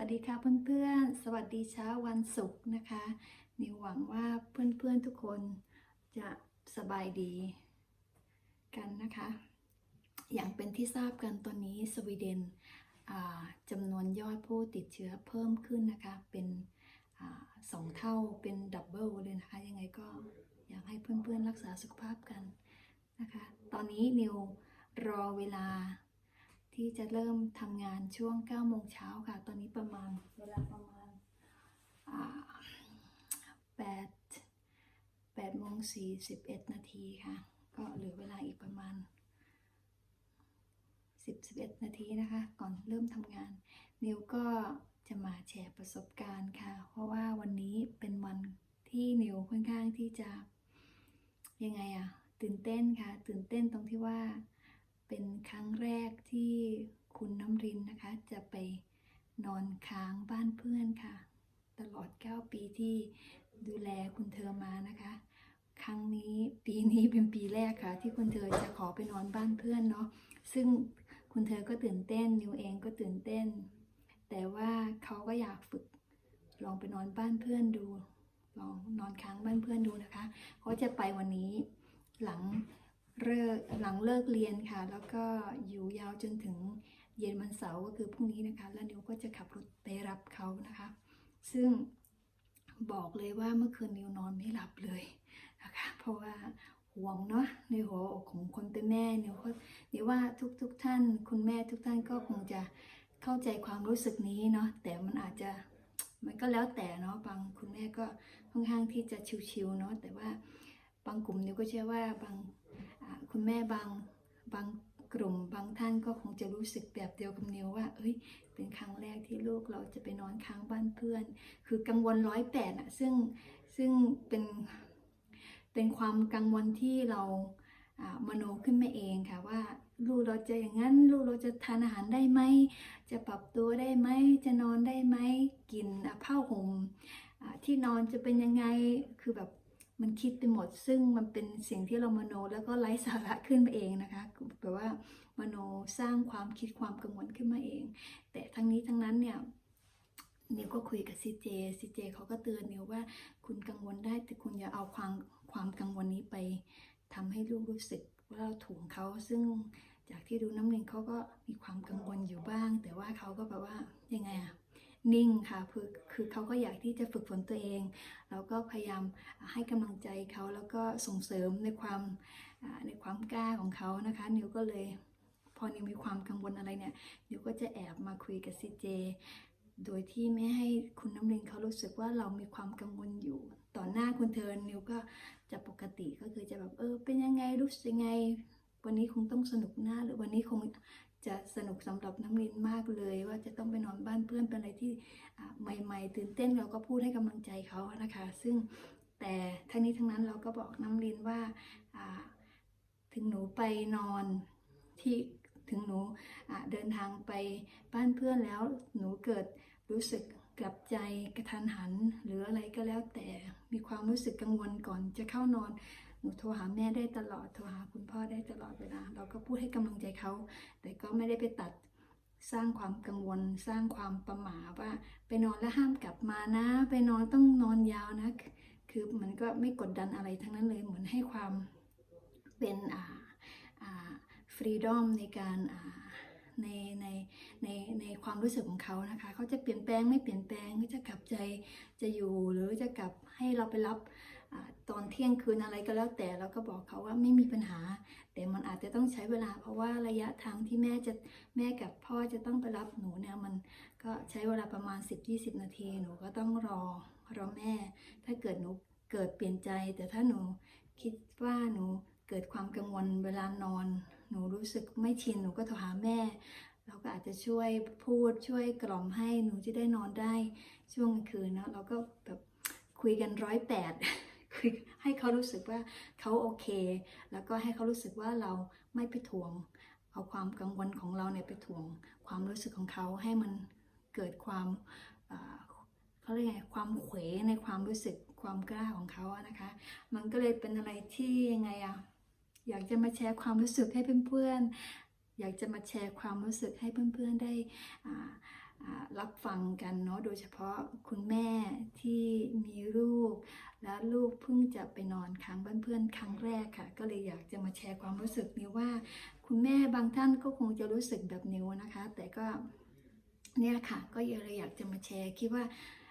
วัสดีค่ะเพื่อนๆ สวัสดีเช้าวันศุกร์นะคะนิวหวังว่าเพื่อนๆทุกคนจะสบายดีกันนะคะ อย่างเป็นที่ทราบกันตอนนี้สวีเดนจำนวนยอดผู้ติดเชื้อเพิ่มขึ้นนะคะ เป็นอสองเท่าเป็นดับเบิลเลยนะคะ ยังไงก็อยากให้เพื่อนๆรักษาสุขภาพกันนะคะ ตอนนี้นิวรอเวลา ที่จะเริ่มทำงานช่วง9โมงเช้าค่ะ ตอนนี้ประมาณเวลาประมาณ8 8โมง41 นาทีค่ะ ก็เหลือเวลาอีกประมาณ 10 11 นาทีนะคะ ก่อนเริ่มทำงาน นิวก็จะมาแชร์ประสบการณ์ค่ะ เพราะว่าวันนี้เป็นวันที่นิวค่อนข้างที่จะยังไงอะตื่นเต้นค่ะ ตื่นเต้นตรงที่ว่า เป็นครั้งแรกที่คุณน้ำรินนะคะ จะไปนอนค้างบ้านเพื่อนค่ะ ตลอด 9 ปีที่ดูแลคุณเธอมานะคะ ครั้งนี้ปีนี้เป็นปีแรกค่ะ ที่คุณเธอจะขอไปนอนบ้านเพื่อนเนาะซึ่งคุณเธอก็ตื่นเต้นนิวเองก็ตื่นเต้น แต่ว่าเขาก็อยากฝึกลองไปนอนบ้านเพื่อนดู ลองนอนค้างบ้านเพื่อนดูนะคะเขาจะไปวันนี้หลัง เลิกหลังเลิกเรียนค่ะ แล้วก็อยู่ยาวจนถึงเย็นวันเสาร์ก็คือพรุ่งนี้นะคะ แล้วนิวก็จะขับรถไปรับเขานะคะ ซึ่งบอกเลยว่าเมื่อคืนนิวนอนไม่หลับเลยนะคะ เพราะว่าห่วงเนาะในหัวอกของคนเป็นแม่นิวก็นิวว่าทุกทุกๆท่าน คุณแม่ทุกท่านก็คงจะเข้าใจความรู้สึกนี้เนาะแต่มันอาจจะมันก็แล้วแต่เนาะบางคุณแม่ก็ค่อนข้างที่จะชิวๆเนาะแต่ว่าบางกลุ่มนิวก็เชื่อว่าบาง แม่บางบางกลุ่มบางท่านก็คงจะรู้สึกแบบเดียวกับนิวว่า เอ้ย เป็นครั้งแรกที่ลูกเราจะไปนอนค้างบ้านเพื่อน คือกังวลร้อยแปดอะซึ่งซึ่งเป็นเป็นความกังวลที่เราอ่ามโนขึ้นมาเองค่ะว่าลูกเราจะอย่างนั้น ลูกเราจะทานอาหารได้ไหม จะปรับตัวได้ไหม จะนอนได้ไหมกินอะผ้าห่มอ่าที่นอนจะเป็นยังไงคือแบบ มันคิดไปหมด ซึ่งมันเป็นสิ่งที่เรามโนแล้วก็ไร้สาระขึ้นมาเองนะคะแปลว่ามโนสร้างความคิดความกังวลขึ้นมาเอง แต่ทั้งนี้ทั้งนั้นเนี่ยนิวก็คุยกับซีเจซีเจเขาก็เตือนนิวว่าคุณกังวลได้แต่คุณอย่าเอาความความกังวลนี้ไปทำให้ลูกรู้สึกว่าเราถ่วงเขาซึ่งจากที่ดูน้ำหนึ่งเขาก็มีความกังวลอยู่บ้าง แต่ว่าเขาก็แบบว่ายังไงอะ นิ่งค่ะคือคือเขาก็อยากที่จะฝึกฝนตัวเองแล้วก็พยายามให้กำลังใจเขาแล้วก็ส่งเสริมในความในความกล้าของเขานะคะ นิวก็เลยพอนิวมีความกังวลอะไรเนี่ย นิวก็จะแอบมาคุยกับซีเจโดยที่ไม่ให้คุณน้ำลิงเขารู้สึกว่าเรามีความกังวลอยู่ต่อหน้าคุณเธอนิวก็จะปกติก็คือจะแบบเออเป็นยังไงรู้สึกยังไง วันนี้คงต้องสนุกหน้าหรือวันนี้คง จะสนุกสำหรับน้ำลินมากเลย ว่าจะต้องไปนอนบ้านเพื่อนเป็นอะไรที่ใหม่ ๆ ตื่นเต้นเราก็พูดให้กำลังใจเขานะคะ ซึ่งแต่ทั้งนี้ทั้งนั้นเราก็บอกน้ำลินว่าถึงหนูไปนอนที่ถึงหนูเดินทางไปบ้านเพื่อนแล้วหนูเกิดรู้สึกกลับใจกระทันหัน หรืออะไรก็แล้วแต่มีความรู้สึกกังวลก่อนจะเข้านอน หนูโทรหาแม่ได้ตลอด โทรหาคุณพ่อได้ตลอดเวลา เราก็พูดให้กำลังใจเขา แต่ก็ไม่ได้ไปตัดสร้างความกังวล สร้างความประหม่าว่าไปนอนแล้วห้ามกลับมานะ ไปนอนต้องนอนยาวนะ คือมันก็ไม่กดดันอะไรทั้งนั้นเลยเหมือนให้ความเป็นอ่าอ่าฟรีดอมในการอ่าในในในในความรู้สึกของเขานะคะ เขาจะเปลี่ยนแปลงไม่เปลี่ยนแปลงเขาจะกลับใจจะอยู่หรือจะกลับให้เราไปรับ อาตอนเที่ยงคืนอะไรก็แล้วแต่เราก็บอกเขาว่าไม่มีปัญหา แต่มันอาจจะต้องใช้เวลา เพราะว่าระยะทางที่แม่จะแม่กับพ่อจะต้องไปรับหนูเนี่ยมันก็ใช้เวลาประมาณ 10-20 นาที หนูก็ต้องรอรอแม่ ถ้าเกิดหนูเกิดเปลี่ยนใจ แต่ถ้าหนูคิดว่าหนูเกิดความกังวลเวลานอน หนูรู้สึกไม่ชินหนูก็โทรหาแม่ เราก็อาจจะช่วยพูดช่วยกล่อมให้หนูจะได้นอนได้ช่วงคืนเนอะเราก็แบบคุยกันร้อยแปด คือให้เขารู้สึกว่าเขาโอเค แล้วก็ให้เขารู้สึกว่าเราไม่ไปถ่วง เอาความกังวลของเราเนี่ยไปถ่วง ความรู้สึกของเขาให้มันเกิดความเขาเรียกไงความเขวในความรู้สึกความกล้าของเขาอะนะคะ มันก็เลยเป็นอะไรที่ยังไงอะอยากจะมาแชร์ความรู้สึกให้เพื่อนๆอยากจะมาแชร์ความรู้สึกให้เพื่อนๆได้อ่าอ่า รับฟังกันเนาะโดยเฉพาะคุณแม่ที่มีลูก และลูกเพิ่งจะไปนอนค้างบ้านเพื่อนครั้งแรกค่ะ ก็เลยอยากจะมาแชร์ความรู้สึกนิวว่า คุณแม่บางท่านก็คงจะรู้สึกแบบนิวนะคะ แต่ก็เนี่ยแหละค่ะก็เลยอยากจะมาแชร์คิดว่า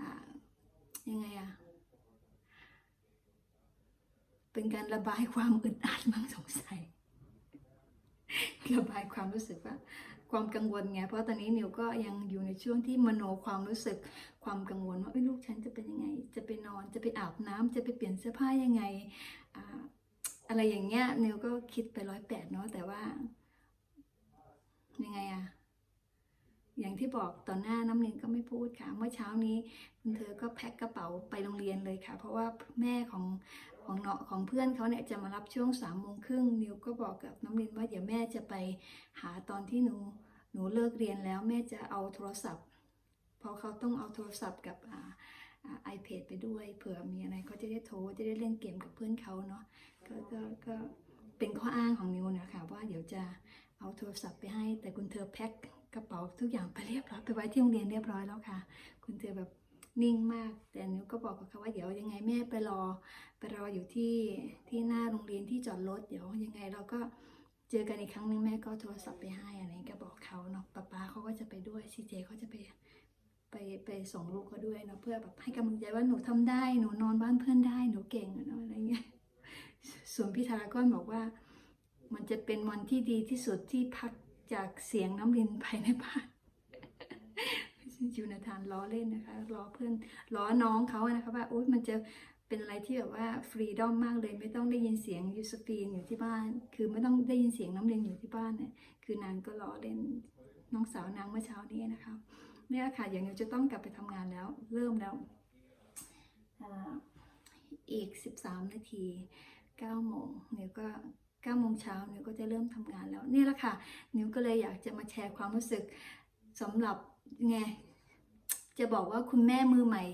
อ่ายังไงอะเป็นการระบายความอึดอัดมั้งสงสัยระบายความรู้สึกว่า ความกังวลไง เพราะตอนนี้นิวก็ยังอยู่ในช่วงที่มโนความรู้สึกความกังวลว่าลูกฉันจะเป็นยังไง จะไปนอนจะไปอาบน้ำจะไปเปลี่ยนเสื้อผ้ายังไงอ่าอะไรอย่างเงี้ยนิวก็คิดไปร้อยแปดเนาะแต่ว่า ยังไงอะอย่างที่บอกตอนหน้าน้ำหนึ่งก็ไม่พูดค่ะ เมื่อเช้านี้คุณเธอก็แพ็คกระเป๋าไปโรงเรียนเลยค่ะ เพราะว่าแม่ของ ของเนาะของเพื่อนเขาเนี่ยจะมารับช่วงสามโมงครึ่งนิวก็บอกกับน้ำลินว่าเดี๋ยวแม่จะไปหาตอนที่หนูหนูเลิกเรียนแล้วแม่จะเอาโทรศัพท์ เพราะเขาต้องเอาโทรศัพท์กับอ่าอ่า iPad ไปด้วย เผื่อมีอะไรเขาจะได้โทรจะได้เล่นเกมกับเพื่อนเขาเนาะก็ก็ก็เป็นข้ออ้างของนิวนี่ยค่ะว่าเดี๋ยวจะเอาโทรศัพท์ไปให้ แต่คุณเธอแพ็คกระเป๋าทุกอย่างไปเรียบร้อยไปไว้ที่โรงเรียนเรียบร้อยแล้วค่ะ คุณเธอแบบ นิ่งมาก แต่นิวก็บอกกับเขาว่าเดี๋ยวยังไงแม่ไปรอ ไปรออยู่ที่ที่หน้าโรงเรียนที่จอดรถเดี๋ยวยังไงเราก็เจอกันอีกครั้งหนึ่งแม่ก็โทรศัพท์ไปให้อะไรก็บอกเขาเนาะป้าป้าเขาก็จะไปด้วยซีเจเขาจะไปไปไปส่งลูกเขาด้วยเนาะเพื่อแบบให้กำลังใจว่าหนูทำได้หนูนอนบ้านเพื่อนได้หนูเก่งเนาะอะไรเงี้ยส่วนพี่ธารากอนบอกว่า มันจะเป็นวันที่ดีที่สุดที่พักจากเสียงน้ำรินภายในบ้าน ยูนาธานล้อเล่นนะคะล้อเพื่อนล้อน้องเขาอะนะคะว่าโอ๊ยมันจะเป็นอะไรที่แบบว่าฟรีดอมมากเลยไม่ต้องได้ยินเสียงยูสฟีนอยู่ที่บ้าน คือไม่ต้องได้ยินเสียงน้ำเรียนอยู่ที่บ้านเนี่ยคือนางก็ล้อเล่นน้องสาวนางเมื่อเช้านี้นะคะเนี่ยค่ะอย่างนิวจะต้องกลับไปทำงานแล้ว เริ่มแล้วอ่าอีก 13 นาที9โมงนิวก็9โมงเช้านิวก็จะเริ่มทำงานแล้ว นี่แหละค่ะนิวก็เลยอยากจะมาแชร์ความรู้สึกสำหรับไง จะบอกว่าคุณแม่มือใหม่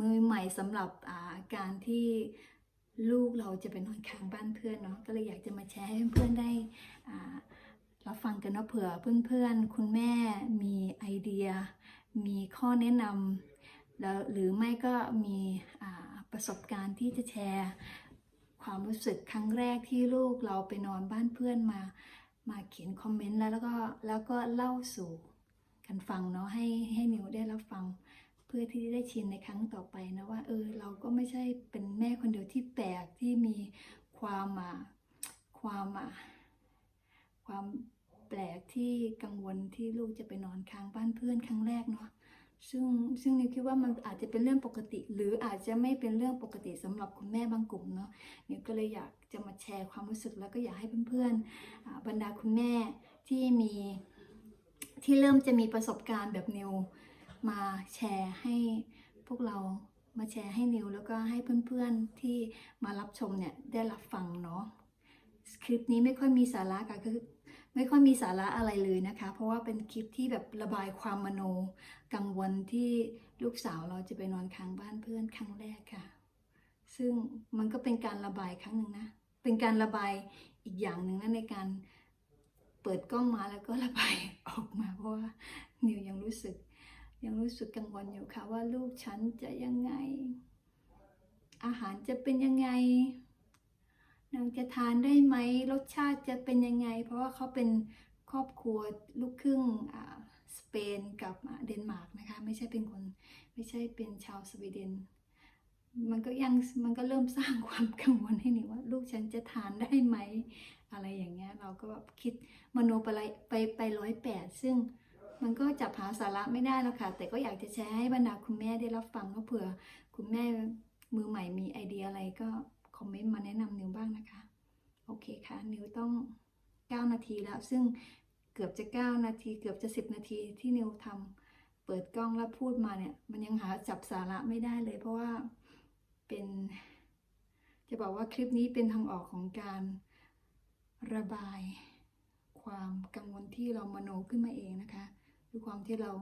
มือใหม่สำหรับาการที่ลูกเราจะไปนอนค้างบ้านเพื่อนเนาะก็เลยอยากจะมาแชร์ให้เพื่อนๆได้อ่ารับฟังกันเนาะเผื่อเพื่อนๆ คุณแม่มีไอเดีย มีข้อแนะนำแล้วหรือไม่ก็มีประสบการณ์ที่จะแชร์ความรู้สึกครั้งแรกที่ลูกเราไปนอนบ้านเพื่อนมา มาเขียนคอมเมนต์แล้วแล้วก็แล้วก็เล่าสู่ กันฟังเนาะให้ให้นิวได้รับฟัง เพื่อที่จะได้ชินในครั้งต่อไปนะว่าเออเราก็ไม่ใช่เป็นแม่คนเดียวที่แปลกที่มีความอะความอะความแปลกที่กังวลที่ลูกจะไปนอนค้างบ้านเพื่อนครั้งแรกเนาะซึ่งซึ่งนิวคิดว่ามันอาจจะเป็นเรื่องปกติ หรืออาจจะไม่เป็นเรื่องปกติสำหรับคุณแม่บางกลุ่มเนาะนิวก็เลยอยากจะมาแชร์ความรู้สึกแล้วก็อยากให้เพื่อนๆอ่าบรรดาคุณแม่ที่มี ที่เริ่มจะมีประสบการณ์แบบนิวมาแชร์ให้พวกเรามาแชร์ให้นิวแล้วก็ให้เพื่อนๆที่มารับชมเนี่ยได้รับฟังเนาะคลิปนี้ไม่ค่อยมีสาระค่ะคือไม่ค่อยมีสาระอะไรเลยนะคะ เพราะว่าเป็นคลิปที่แบบระบายความมโนกังวลที่ลูกสาวเราจะไปนอนค้างบ้านเพื่อนครั้งแรกค่ะ ซึ่งมันก็เป็นการระบายครั้งหนึ่งนะ เป็นการระบายอีกอย่างหนึ่งนะในการ ปิดกล้องมาแล้วก็ระบายออกมาเพราะว่านิวยังรู้สึก ยังรู้สึกกังวลอยู่ค่ะว่าลูกฉันจะยังไง อาหารจะเป็นยังไงนางจะทานได้ไหมรสชาติจะเป็นยังไง เพราะว่าเขาเป็นครอบครัวลูกครึ่งสเปนกับเดนมาร์กนะคะ ไม่ใช่เป็นคนไม่ใช่เป็นชาวสวีเดน มันก็ยังมันก็เริ่มสร้างความกังวลให้นิวว่า ลูกฉันจะทานได้ไหม อะไรอย่างเงี้ยเราก็แบบคิดมโนไปเลยไปไปร้อยแปดซึ่งมันก็จับหาสาระไม่ได้แล้วค่ะ แต่ก็อยากจะแชร์ให้บรรดาคุณแม่ได้รับฟังว่าเผื่อ คุณแม่มือใหม่มีไอเดียอะไรก็คอมเมนต์มาแนะนำนิวบ้างนะคะ โอเคค่ะ นิวต้อง 9 นาทีแล้ว ซึ่งเกือบจะ 9 นาที เกือบจะ 10 นาทีที่นิวทำเปิดกล้องแล้วพูดมาเนี่ย มันยังหาจับสาระไม่ได้เลย เพราะว่าเป็น จะบอกว่าคลิปนี้เป็นทางออกของการ ระบายความกังวลที่เรามโนขึ้นมาเองนะคะด้วยความที่เรา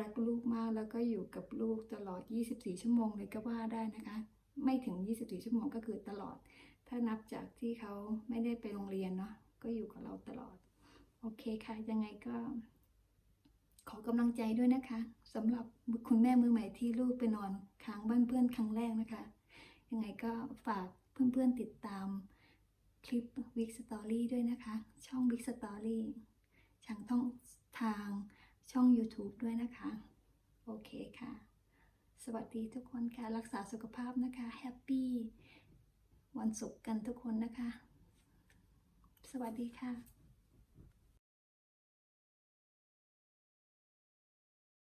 รักลูกมากแล้วก็อยู่กับลูกตลอด 24 ชั่วโมงเลยก็ว่าได้นะคะ ไม่ถึง 24 ชั่วโมงก็คือตลอด ถ้านับจากที่เขาไม่ได้ไปโรงเรียนเนาะก็อยู่กับเราตลอด โอเคค่ะ ยังไงก็ ขอกำลังใจด้วยนะคะสำหรับคุณแม่มือใหม่ที่ลูกไปนอนค้างบ้านเพื่อนครั้งแรกนะคะ ยังไงก็ฝากเพื่อนๆติดตาม คลิป Big Story ด้วยนะคะ ช่อง Big Story ทางท่องทางช่อง YouTube ด้วยนะคะ โอเคค่ะ สวัสดีทุกคนค่ะ รักษาสุขภาพนะคะแฮปปี้วันศุกร์กันทุกคนนะคะ สวัสดีค่ะ